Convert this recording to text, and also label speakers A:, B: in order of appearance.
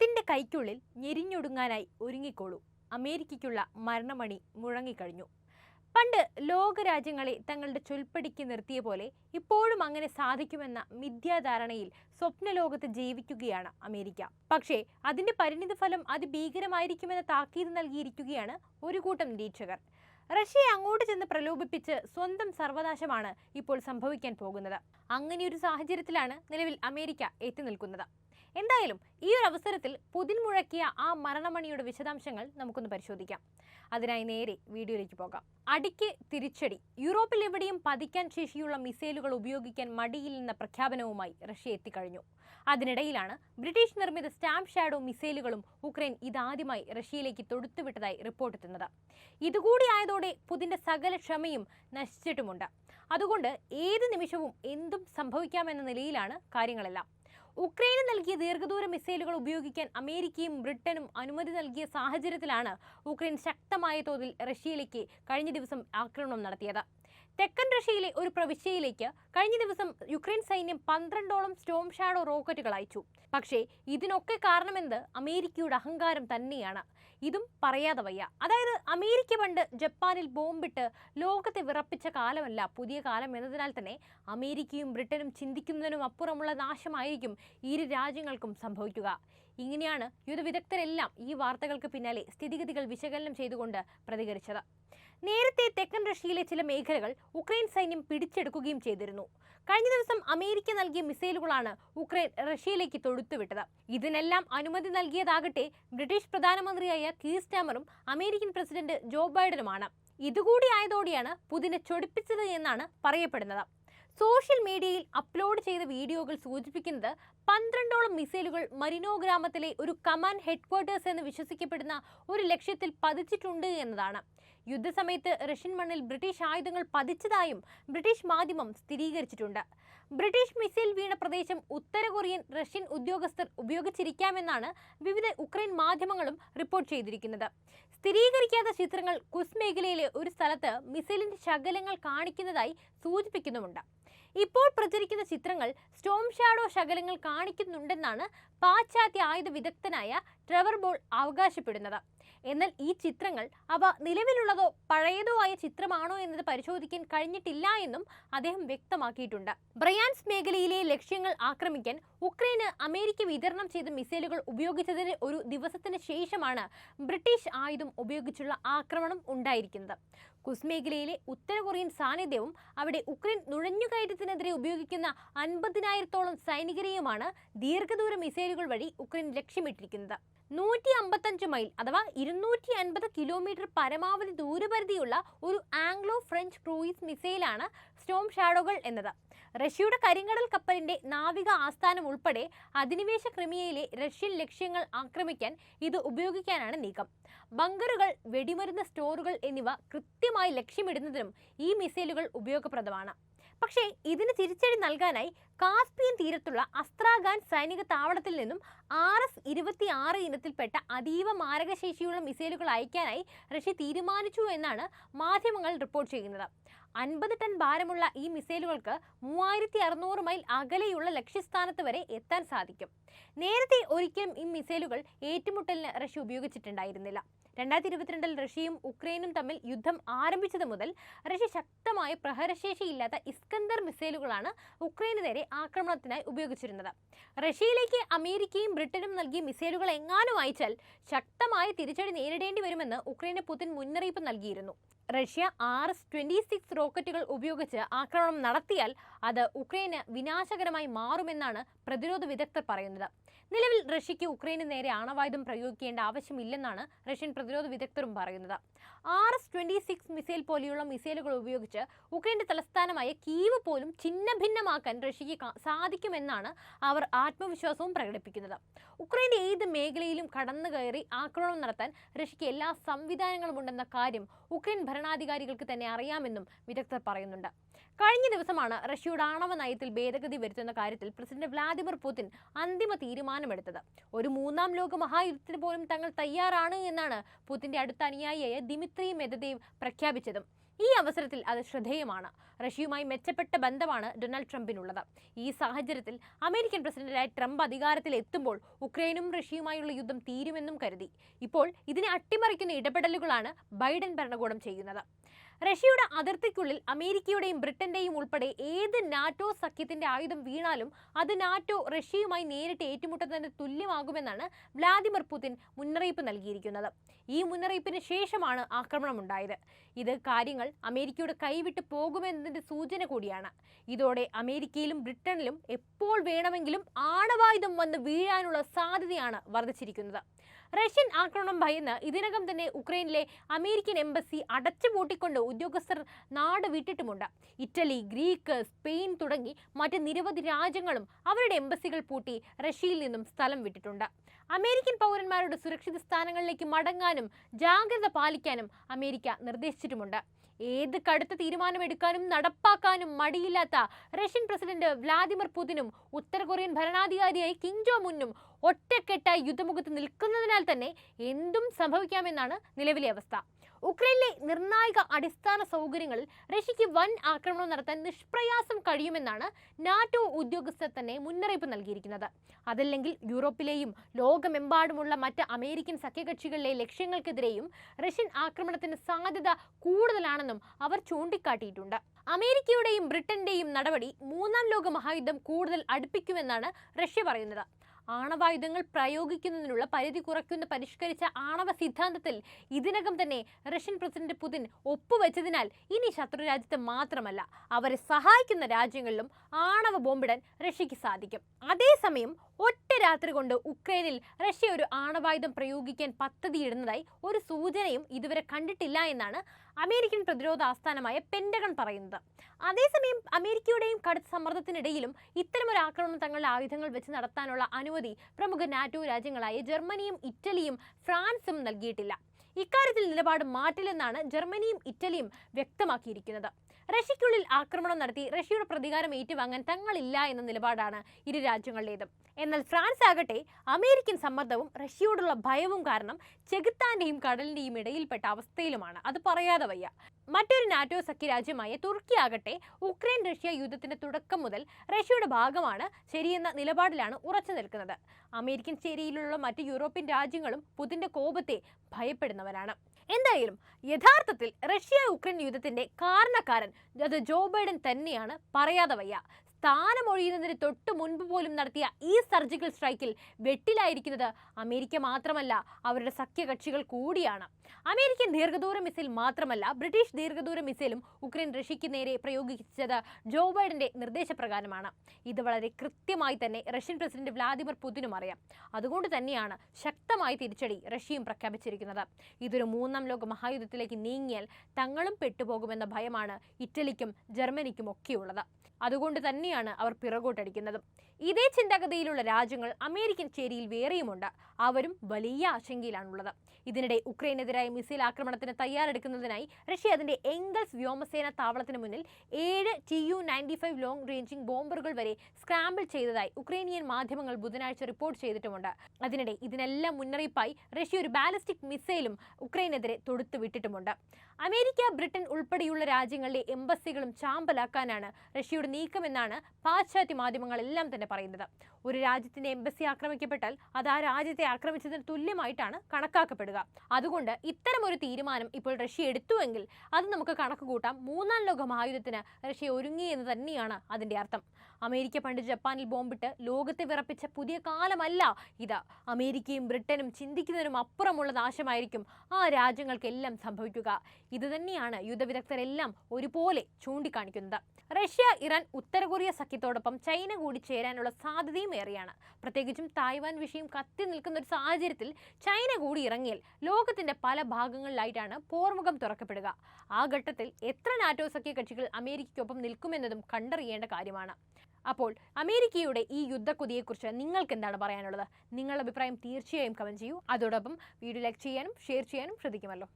A: പുതിന്റെ കൈക്കുള്ളിൽ ഞെരിഞ്ഞൊടുങ്ങാനായി ഒരുങ്ങിക്കോളൂ. അമേരിക്കയ്ക്കുള്ള മരണമണി മുഴങ്ങിക്കഴിഞ്ഞു. പണ്ട് ലോകരാജ്യങ്ങളെ തങ്ങളുടെ ചൊൽപ്പടിക്ക് നിർത്തിയ പോലെ ഇപ്പോഴും അങ്ങനെ സാധിക്കുമെന്ന മിഥ്യാധാരണയിൽ സ്വപ്നലോകത്ത് ജീവിക്കുകയാണ് അമേരിക്ക. പക്ഷേ അതിന്റെ പരിണിതഫലം അതിഭീകരമായിരിക്കുമെന്ന താക്കീത് നൽകിയിരിക്കുകയാണ് ഒരു കൂട്ടം നിരീക്ഷകർ. റഷ്യയെ അങ്ങോട്ട് ചെന്ന് പ്രലോഭിപ്പിച്ച് സ്വന്തം സർവനാശമാണ് ഇപ്പോൾ സംഭവിക്കാൻ പോകുന്നത്. അങ്ങനെയൊരു സാഹചര്യത്തിലാണ് നിലവിൽ അമേരിക്ക എത്തി നിൽക്കുന്നത്. എന്തായാലും ഈ ഒരു അവസരത്തിൽ പുതിൻ മുഴക്കിയ ആ മരണമണിയുടെ വിശദാംശങ്ങൾ നമുക്കൊന്ന് പരിശോധിക്കാം. അതിനായി നേരെ വീഡിയോയിലേക്ക് പോകാം. അടിക്ക് തിരിച്ചടി. യൂറോപ്പിൽ എവിടെയും പതിക്കാൻ ശേഷിയുള്ള മിസൈലുകൾ ഉപയോഗിക്കാൻ മടിയില്ലെന്ന പ്രഖ്യാപനവുമായി റഷ്യ എത്തിക്കഴിഞ്ഞു. അതിനിടയിലാണ് ബ്രിട്ടീഷ് നിർമ്മിത സ്റ്റാമ്പ് ഷാഡോ മിസൈലുകളും ഉക്രൈൻ ഇതാദ്യമായി റഷ്യയിലേക്ക് തൊടുത്തുവിട്ടതായി റിപ്പോർട്ട് എത്തുന്നത്. ഇതുകൂടി ആയതോടെ പുതിന്റെ സകല ക്ഷമയും നശിച്ചിട്ടുമുണ്ട്. അതുകൊണ്ട് ഏത് നിമിഷവും എന്തും സംഭവിക്കാമെന്ന നിലയിലാണ് കാര്യങ്ങളെല്ലാം. ഉക്രൈന് നൽകിയ ദീർഘദൂര മിസൈലുകൾ ഉപയോഗിക്കാൻ അമേരിക്കയും ബ്രിട്ടനും അനുമതി നൽകിയ സാഹചര്യത്തിലാണ് ഉക്രൈൻ ശക്തമായ തോതിൽ റഷ്യയിലേക്ക് കഴിഞ്ഞ ദിവസം ആക്രമണം നടത്തിയത്. തെക്കൻ റഷ്യയിലെ ഒരു പ്രവിശ്യയിലേക്ക് കഴിഞ്ഞ ദിവസം യുക്രൈൻ സൈന്യം പന്ത്രണ്ടോളം സ്റ്റോം ഷാഡോ റോക്കറ്റുകൾ അയച്ചു. പക്ഷേ ഇതിനൊക്കെ കാരണമെന്ത്? അമേരിക്കയുടെ അഹങ്കാരം തന്നെയാണ്. ഇതും പറയാതെ വയ്യ. അതായത് അമേരിക്ക പണ്ട് ജപ്പാനിൽ ബോംബിട്ട് ലോകത്തെ വിറപ്പിച്ച കാലമല്ല പുതിയ കാലം എന്നതിനാൽ തന്നെ അമേരിക്കയും ബ്രിട്ടനും ചിന്തിക്കുന്നതിനും അപ്പുറമുള്ള നാശമായിരിക്കും ഇരു രാജ്യങ്ങൾക്കും സംഭവിക്കുക. ഇങ്ങനെയാണ് യുദ്ധവിദഗ്ധരെല്ലാം ഈ വാർത്തകൾക്ക് പിന്നാലെ സ്ഥിതിഗതികൾ വിശകലനം ചെയ്തുകൊണ്ട് പ്രതികരിച്ചത്. നേരത്തെ തെക്കൻ റഷ്യയിലെ ചില മേഖലകൾ ഉക്രൈൻ സൈന്യം പിടിച്ചെടുക്കുകയും ചെയ്തിരുന്നു. കഴിഞ്ഞ ദിവസം അമേരിക്ക നൽകിയ മിസൈലുകളാണ് ഉക്രൈൻ റഷ്യയിലേക്ക് തൊടുത്തുവിട്ടത് ഇതിനെല്ലാം അനുമതി നൽകിയതാകട്ടെ ബ്രിട്ടീഷ് പ്രധാനമന്ത്രിയായ കീർ സ്റ്റാമറും അമേരിക്കൻ പ്രസിഡന്റ് ജോ ബൈഡനുമാണ്. ഇതുകൂടി ആയതോടെയാണ് പുതിനെ ചൊടിപ്പിച്ചത് എന്നാണ് പറയപ്പെടുന്നത്. സോഷ്യൽ മീഡിയയിൽ അപ്ലോഡ് ചെയ്ത വീഡിയോകൾ സൂചിപ്പിക്കുന്നത് പന്ത്രണ്ടോളം മിസൈലുകൾ മരിനോ ഗ്രാമത്തിലെ ഒരു കമാൻഡ് ഹെഡ്ക്വാർട്ടേഴ്സ് എന്ന് വിശ്വസിക്കപ്പെടുന്ന ഒരു ലക്ഷ്യത്തിൽ പതിച്ചിട്ടുണ്ട് എന്നതാണ്. യുദ്ധസമയത്ത് റഷ്യൻ മണ്ണിൽ ബ്രിട്ടീഷ് ആയുധങ്ങൾ പതിച്ചതായും ബ്രിട്ടീഷ് മാധ്യമം സ്ഥിരീകരിച്ചിട്ടുണ്ട്. ബ്രിട്ടീഷ് മിസൈൽ വീണ പ്രദേശം ഉത്തര കൊറിയൻ റഷ്യൻ ഉദ്യോഗസ്ഥർ ഉപയോഗിച്ചിരിക്കാമെന്നാണ് വിവിധ ഉക്രൈൻ മാധ്യമങ്ങളും റിപ്പോർട്ട് ചെയ്തിരിക്കുന്നത്. സ്ഥിരീകരിക്കാത്ത ചിത്രങ്ങൾ കുസ് മേഖലയിലെ ഒരു സ്ഥലത്ത് മിസൈലിന്റെ ശകലങ്ങൾ കാണിക്കുന്നതായി സൂചിപ്പിക്കുന്നുമുണ്ട്. ഇപ്പോൾ പ്രചരിക്കുന്ന ചിത്രങ്ങൾ സ്റ്റോം ഷാഡോ ശകലങ്ങൾ കാണിക്കുന്നുണ്ടെന്നാണ് പാശ്ചാത്യ ആയുധ വിദഗ്ധനായ ട്രെവർ ബോൾ അവകാശപ്പെടുന്നത്. എന്നാൽ ഈ ചിത്രങ്ങൾ അവ നിലവിലുള്ളതോ പഴയതോ ആയ ചിത്രമാണോ എന്നത് പരിശോധിക്കാൻ കഴിഞ്ഞിട്ടില്ല എന്നും അദ്ദേഹം വ്യക്തമാക്കിയിട്ടുണ്ട്. ബ്രയാൻസ് മേഖലയിലെ ലക്ഷ്യങ്ങൾ ആക്രമിക്കാൻ ഉക്രൈന് അമേരിക്ക വിതരണം ചെയ്ത മിസൈലുകൾ ഉപയോഗിച്ചതിന് ഒരു ദിവസത്തിന് ശേഷമാണ് ബ്രിട്ടീഷ് ആയുധം ഉപയോഗിച്ചുള്ള ആക്രമണം ഉണ്ടായിരിക്കുന്നത്. കുസ് മേഖലയിലെ ഉത്തര കൊറിയൻ സാന്നിധ്യവും അവിടെ ഉക്രൈൻ നുഴഞ്ഞുകയറ്റത്തിനെതിരെ ഉപയോഗിക്കുന്ന അൻപതിനായിരത്തോളം സൈനികരെയുമാണ് ദീർഘദൂര മിസൈലുകൾ വഴി ഉക്രൈൻ ലക്ഷ്യമിട്ടിരിക്കുന്നത്. നൂറ്റി അമ്പത്തഞ്ച് മൈൽ അഥവാ ഇരുന്നൂറ്റി അൻപത് കിലോമീറ്റർ പരമാവധി ദൂരപരിധിയുള്ള ഒരു ആംഗ്ലോ ഫ്രഞ്ച് ക്രൂയിസ് മിസൈലാണ് സ്റ്റോം ഷാഡോകൾ എന്നത്. റഷ്യയുടെ കരിങ്കടൽ കപ്പലിന്റെ നാവിക ആസ്ഥാനം ഉൾപ്പെടെ അധിനിവേശ ക്രിമിയയിലെ റഷ്യൻ ലക്ഷ്യങ്ങൾ ആക്രമിക്കാൻ ഇത് ഉപയോഗിക്കാനാണ് നീക്കം. ബങ്കറുകൾ വെടിമരുന്ന് സ്റ്റോറുകൾ എന്നിവ കൃത്യമായി ലക്ഷ്യമിടുന്നതിനും ഈ മിസൈലുകൾ ഉപയോഗപ്രദമാണ്. പക്ഷേ ഇതിന് തിരിച്ചടി നൽകാനായി കാസ്പിയൻ തീരത്തുള്ള അസ്ത്രാഖാൻ സൈനിക താവളത്തിൽ നിന്നും ആർ എസ് ഇരുപത്തി ആറ് ഇനത്തിൽപ്പെട്ട അതീവ മാരകശേഷിയുള്ള മിസൈലുകൾ അയക്കാനായി റഷ്യ തീരുമാനിച്ചു എന്നാണ് മാധ്യമങ്ങൾ റിപ്പോർട്ട് ചെയ്യുന്നത്. അൻപത് ടൺ ഭാരമുള്ള ഈ മിസൈലുകൾക്ക് മൂവായിരത്തി അറുന്നൂറ് മൈൽ അകലെയുള്ള ലക്ഷ്യസ്ഥാനത്ത് വരെ എത്താൻ സാധിക്കും. നേരത്തെ ഒരിക്കലും ഈ മിസൈലുകൾ ഏറ്റുമുട്ടലിന് റഷ്യ ഉപയോഗിച്ചിട്ടുണ്ടായിരുന്നില്ല. രണ്ടായിരത്തി ഇരുപത്തിരണ്ടിൽ റഷ്യയും ഉക്രൈനും തമ്മിൽ യുദ്ധം ആരംഭിച്ചത് മുതൽ റഷ്യ ശക്തമായ പ്രഹരശേഷിയില്ലാത്ത ഇസ്കന്ദർ മിസൈലുകളാണ് ഉക്രൈന് നേരെ ആക്രമണത്തിനായി ഉപയോഗിച്ചിരുന്നത്. റഷ്യയിലേക്ക് അമേരിക്കയും ബ്രിട്ടനും നൽകിയ മിസൈലുകൾ എങ്ങാനും അയച്ചാൽ ശക്തമായ തിരിച്ചടി നേരിടേണ്ടി വരുമെന്ന് ഉക്രൈന് പുതിൻ മുന്നറിയിപ്പ് നൽകിയിരുന്നു. Russia R S twenty six റോക്കറ്റുകൾ ഉപയോഗിച്ച് ആക്രമണം നടത്തിയാൽ അത് ഉക്രൈന് വിനാശകരമായി മാറുമെന്നാണ് പ്രതിരോധ വിദഗ്ധർ പറയുന്നത്. നിലവിൽ റഷ്യയ്ക്ക് ഉക്രൈന് നേരെ ആണവായുധം പ്രയോഗിക്കേണ്ട ആവശ്യമില്ലെന്നാണ് റഷ്യൻ പ്രതിരോധ വിദഗ്ധരും പറയുന്നത്. R S twenty six missile പോലെയുള്ള മിസൈലുകൾ ഉപയോഗിച്ച് ഉക്രൈന്റെ തലസ്ഥാനമായ കീവ് പോലും ഛിന്ന ഭിന്നമാക്കാൻ റഷ്യയ്ക്ക് സാധിക്കുമെന്നാണ് അവർ ആത്മവിശ്വാസവും പ്രകടിപ്പിക്കുന്നത്. ഉക്രൈന്റെ ഏത് മേഖലയിലും കടന്നു കയറി ആക്രമണം നടത്താൻ റഷ്യയ്ക്ക് എല്ലാ സംവിധാനങ്ങളും ഉണ്ടെന്ന കാര്യം ഉക്രൈൻ ഭരണാധികാരികൾക്ക് തന്നെ അറിയാമെന്നും വിദഗ്ധർ പറയുന്നുണ്ട്. കഴിഞ്ഞ ദിവസമാണ് റഷ്യയുടെ ആണവ നയത്തിൽ ഭേദഗതി വരുത്തുന്ന കാര്യത്തിൽ പ്രസിഡന്റ് വ്ലാദിമിർ പുതിൻ അന്തിമ തീരുമാനമെടുത്തത്. ഒരു മൂന്നാം ലോക മഹായുദ്ധത്തിന് പോലും തങ്ങൾ തയ്യാറാണ് എന്നാണ് പുതിന്റെ അടുത്ത അനുയായിയായ ദിമിത്രി മെദദേവ് പ്രഖ്യാപിച്ചതും. ഈ അവസരത്തിൽ അത് ശ്രദ്ധേയമാണ്. റഷ്യയുമായി മെച്ചപ്പെട്ട ബന്ധമാണ് ഡൊണാൾഡ് ട്രംപിനുള്ളത്. ഈ സാഹചര്യത്തിൽ അമേരിക്കൻ പ്രസിഡന്റായ ട്രംപ് അധികാരത്തിൽ എത്തുമ്പോൾ ഉക്രൈനും റഷ്യയുമായുള്ള യുദ്ധം തീരുമെന്നും കരുതി. ഇപ്പോൾ ഇതിനെ അട്ടിമറിക്കുന്ന ഇടപെടലുകളാണ് ബൈഡൻ ഭരണകൂടം ചെയ്യുന്നത്. റഷ്യയുടെ അതിർത്തിക്കുള്ളിൽ അമേരിക്കയുടെയും ബ്രിട്ടന്റെയും ഉൾപ്പെടെ ഏത് നാറ്റോ സഖ്യത്തിന്റെ ആയുധം വീണാലും അത് നാറ്റോ റഷ്യയുമായി നേരിട്ട് ഏറ്റുമുട്ടുന്നതിന് തുല്യമാകുമെന്നാണ് വ്ലാദിമിർ പുതിൻ മുന്നറിയിപ്പ് നൽകിയിരിക്കുന്നത്. ഈ മുന്നറിയിപ്പിന് ശേഷമാണ് ആക്രമണം ഉണ്ടായത്. ഇത് കാര്യങ്ങൾ അമേരിക്കയുടെ കൈവിട്ട് പോകുമെന്നതിന്റെ സൂചന കൂടിയാണ്. ഇതോടെ അമേരിക്കയിലും ബ്രിട്ടനിലും എപ്പോൾ വേണമെങ്കിലും ആണവായുധം വന്ന് വീഴാനുള്ള സാധ്യതയാണ് വർദ്ധിച്ചിരിക്കുന്നത്. റഷ്യൻ ആക്രമണം ഭയന്ന് ഇതിനകം തന്നെ ഉക്രൈനിലെ അമേരിക്കൻ എംബസി അടച്ചുപൂട്ടിക്കൊണ്ട് ഉദ്യോഗസ്ഥർ നാട് വിട്ടിട്ടുമുണ്ട്. ഇറ്റലി ഗ്രീക്ക് സ്പെയിൻ തുടങ്ങി മറ്റ് നിരവധി രാജ്യങ്ങളും അവരുടെ എംബസികൾ പൂട്ടി റഷ്യയിൽ നിന്നും സ്ഥലം വിട്ടിട്ടുണ്ട്. അമേരിക്കൻ പൗരന്മാരുടെ സുരക്ഷിത സ്ഥാനങ്ങളിലേക്ക് മടങ്ങാനും ജാഗ്രത പാലിക്കാനും അമേരിക്ക നിർദ്ദേശിച്ചിട്ടുമുണ്ട്. ഏത് കടുത്ത തീരുമാനമെടുക്കാനും നടപ്പാക്കാനും മടിയില്ലാത്ത റഷ്യൻ പ്രസിഡന്റ് വ്ലാദിമിർ പുതിനും ഉത്തര കൊറിയൻ ഭരണാധികാരിയായി കിം ജോ മുന്നും ഒറ്റക്കെട്ടായി യുദ്ധമുഖത്ത് നിൽക്കുന്നതിനാൽ തന്നെ എന്തും സംഭവിക്കാമെന്നാണ് നിലവിലെ അവസ്ഥ. ഉക്രൈനിലെ നിർണായക അടിസ്ഥാന സൗകര്യങ്ങളിൽ റഷ്യക്ക് വൻ ആക്രമണം നടത്താൻ നിഷ്പ്രയാസം കഴിയുമെന്നാണ് നാറ്റോ ഉദ്യോഗസ്ഥർ തന്നെ മുന്നറിയിപ്പ് നൽകിയിരിക്കുന്നത്. അതല്ലെങ്കിൽ യൂറോപ്പിലെയും ലോകമെമ്പാടുമുള്ള മറ്റ് അമേരിക്കൻ സഖ്യകക്ഷികളിലെ ലക്ഷ്യങ്ങൾക്കെതിരെയും റഷ്യൻ ആക്രമണത്തിന് സാധ്യത കൂടുതലാണെന്നും അവർ ചൂണ്ടിക്കാട്ടിയിട്ടുണ്ട്. അമേരിക്കയുടെയും ബ്രിട്ടന്റെയും നടപടി മൂന്നാം ലോക മഹായുദ്ധം കൂടുതൽ അടുപ്പിക്കുമെന്നാണ് റഷ്യ പറയുന്നത്. ആണവായുധങ്ങൾ പ്രയോഗിക്കുന്നതിനുള്ള പരിധി കുറയ്ക്കുന്ന പരിഷ്കരിച്ച ആണവ സിദ്ധാന്തത്തിൽ ഇതിനകം തന്നെ റഷ്യൻ പ്രസിഡന്റ് പുതിൻ ഒപ്പുവെച്ചതിനാൽ ഇനി ശത്രു രാജ്യത്ത് മാത്രമല്ല അവരെ സഹായിക്കുന്ന രാജ്യങ്ങളിലും ആണവ ബോംബിടാൻ റഷ്യക്ക് സാധിക്കും. അതേസമയം ഒറ്റ രാത്രി കൊണ്ട് ഉക്രൈനിൽ റഷ്യ ഒരു ആണവായുധം പ്രയോഗിക്കാൻ പദ്ധതിയിടുന്നതായി ഒരു സൂചനയും ഇതുവരെ കണ്ടിട്ടില്ല എന്നാണ് അമേരിക്കൻ പ്രതിരോധ ആസ്ഥാനമായ പെൻഡഗൺ പറയുന്നത്. അതേസമയം അമേരിക്കയുടെയും കടുത്ത സമ്മർദ്ദത്തിനിടയിലും ഇത്തരമൊരു ആക്രമണം തങ്ങളുടെ ആയുധങ്ങൾ വെച്ച് നടത്താനുള്ള അനുമതി പ്രമുഖ നാറ്റോ രാജ്യങ്ങളായ ജർമ്മനിയും ഇറ്റലിയും ഫ്രാൻസും നൽകിയിട്ടില്ല. ഇക്കാര്യത്തിൽ നിലപാട് മാറ്റില്ലെന്നാണ് ജർമ്മനിയും ഇറ്റലിയും വ്യക്തമാക്കിയിരിക്കുന്നത്. റഷ്യയ്ക്കുള്ളിൽ ആക്രമണം നടത്തി റഷ്യയുടെ പ്രതികാരം ഏറ്റുവാങ്ങാൻ തങ്ങളില്ല എന്ന നിലപാടാണ് ഇരു രാജ്യങ്ങളുടേതും. എന്നാൽ ഫ്രാൻസ് ആകട്ടെ അമേരിക്കൻ സമ്മർദ്ദവും റഷ്യയോടുള്ള ഭയവും കാരണം ചെകുത്താന്റെയും കടലിന്റെയും ഇടയിൽപ്പെട്ട അവസ്ഥയിലുമാണ്. അത് പറയാതെ വയ്യ. മറ്റൊരു നാറ്റോ സഖ്യ രാജ്യമായ തുർക്കി ആകട്ടെ ഉക്രൈൻ റഷ്യ യുദ്ധത്തിന്റെ തുടക്കം മുതൽ റഷ്യയുടെ ഭാഗമാണ് ശരിയെന്ന നിലപാടിലാണ് ഉറച്ചു നിൽക്കുന്നത്. അമേരിക്കൻ ചേരിയിലുള്ള മറ്റ് യൂറോപ്യൻ രാജ്യങ്ങളും പുതിന്റെ കോപത്തെ ഭയപ്പെടുന്നവരാണ്. എന്തായാലും യഥാർത്ഥത്തിൽ റഷ്യ ഉക്രൈൻ യുദ്ധത്തിന്റെ കാരണക്കാരൻ അത് ജോ ബൈഡൻ തന്നെയാണ് പറയാതെ വയ്യ. സ്ഥാനമൊഴിയുന്നതിന് തൊട്ട് മുൻപ് പോലും നടത്തിയ ഈ സർജിക്കൽ സ്ട്രൈക്കിൽ വെട്ടിലായിരിക്കുന്നത് അമേരിക്ക മാത്രമല്ല അവരുടെ സഖ്യകക്ഷികൾ കൂടിയാണ്. അമേരിക്കൻ ദീർഘദൂര മിസൈൽ മാത്രമല്ല ബ്രിട്ടീഷ് ദീർഘദൂര മിസൈലും ഉക്രൈൻ റഷ്യയ്ക്ക് നേരെ പ്രയോഗിച്ചത് ജോ ബൈഡന്റെ നിർദ്ദേശപ്രകാരമാണ്. ഇത് വളരെ കൃത്യമായി തന്നെ റഷ്യൻ പ്രസിഡന്റ് വ്ലാദിമിർ പുതിനും അറിയാം. അതുകൊണ്ട് തന്നെയാണ് ശക്തമായ തിരിച്ചടി റഷ്യയും പ്രഖ്യാപിച്ചിരിക്കുന്നത്. ഇതൊരു മൂന്നാം ലോക മഹായുദ്ധത്തിലേക്ക് നീങ്ങിയാൽ തങ്ങളും പെട്ടുപോകുമെന്ന ഭയമാണ് ഇറ്റലിക്കും ജർമ്മനിക്കും ഒക്കെയുള്ളത്. അതുകൊണ്ട് തന്നെയാണ് അവർ പിറകോട്ടടിക്കുന്നത്. ഇതേ ചിന്താഗതിയിലുള്ള രാജ്യങ്ങൾ അമേരിക്കൻ ചേരിയിൽ വേറെയുമുണ്ട്. അവരും വലിയ ആശങ്കയിലാണുള്ളത്. ഇതിനിടെ ഉക്രൈനെതിരായ മിസൈൽ ആക്രമണത്തിന് തയ്യാറെടുക്കുന്നതിനായി റഷ്യ അതിന്റെ എംഗൽസ് വ്യോമസേന താവളത്തിന് മുന്നിൽ ഏഴ് T U ninety five long ranging ബോംബറുകൾ വരെ സ്ക്രാമ്പിൾ ചെയ്തതായി ഉക്രൈനിയൻ മാധ്യമങ്ങൾ ബുധനാഴ്ച റിപ്പോർട്ട് ചെയ്തിട്ടുമുണ്ട്. അതിനിടെ ഇതിനെല്ലാം മുന്നറിയിപ്പായി റഷ്യ ഒരു ബാലിസ്റ്റിക് മിസൈലും ഉക്രൈനെതിരെ തൊടുത്തു വിട്ടിട്ടുമുണ്ട്. അമേരിക്ക ബ്രിട്ടൻ ഉൾപ്പെടെയുള്ള രാജ്യങ്ങളിലെ എംബസികളും ചാമ്പലാക്കാനാണ് റഷ്യയുടെ നീക്കമെന്നാണ് പാശ്ചാത്യ മാധ്യമങ്ങളെല്ലാം തന്നെ പറയുന്നത്. ഒരു രാജ്യത്തിന്റെ എംബസി ആക്രമിക്കപ്പെട്ടാൽ അത് ആ രാജ്യത്തെ ആക്രമിച്ചതിന് തുല്യമായിട്ടാണ് കണക്കാക്കപ്പെടുക. അതുകൊണ്ട് ഇത്തരം ഒരു തീരുമാനം ഇപ്പോൾ റഷ്യ എടുത്തുവെങ്കിൽ അത് നമുക്ക് കണക്ക് കൂട്ടാം. മൂന്നാം ലോക മഹായുദ്ധത്തിന് റഷ്യ ഒരുങ്ങി എന്ന് തന്നെയാണ് അതിന്റെ അർത്ഥം. അമേരിക്ക പണ്ട് ജപ്പാനിൽ ബോംബിട്ട് ലോകത്തെ വിറപ്പിച്ച പുതിയ കാലമല്ല ഇത്. അമേരിക്കയും ബ്രിട്ടനും ചിന്തിക്കുന്നതിനും അപ്പുറമുള്ള നാശമായിരിക്കും ആ രാജ്യങ്ങൾക്കെല്ലാം സംഭവിക്കുക. ഇത് തന്നെയാണ് യുദ്ധവിദഗ്ധരെല്ലാം ഒരുപോലെ ചൂണ്ടിക്കാണിക്കുന്നത്. റഷ്യ ഇറാൻ ഉത്തര കൊറിയ സഖ്യത്തോടൊപ്പം ചൈന കൂടി ചേരാനുള്ള സാധ്യതയും ഏറെയാണ്. പ്രത്യേകിച്ചും തായ്വാൻ വിഷയം കത്തി നിൽക്കുന്ന ഒരു സാഹചര്യത്തിൽ ചൈന കൂടി ഇറങ്ങിയാൽ ലോകത്തിന്റെ പല ഭാഗങ്ങളിലായിട്ടാണ് പോർമുഖം തുറക്കപ്പെടുക. ആ ഘട്ടത്തിൽ എത്ര നാറ്റോ സഖ്യ കക്ഷികൾ അമേരിക്കയ്ക്കൊപ്പം നിൽക്കുമെന്നതും കണ്ടറിയേണ്ട കാര്യമാണ്. അപ്പോൾ അമേരിക്കയുടെ ഈ യുദ്ധക്കുതിയെക്കുറിച്ച് നിങ്ങൾക്ക് എന്താണ് പറയാനുള്ളത്? നിങ്ങളുടെ അഭിപ്രായം തീർച്ചയായും കമന്റ് ചെയ്യൂ. അതോടൊപ്പം വീഡിയോ ലൈക്ക് ചെയ്യാനും ഷെയർ ചെയ്യാനും ശ്രദ്ധിക്കുമല്ലോ.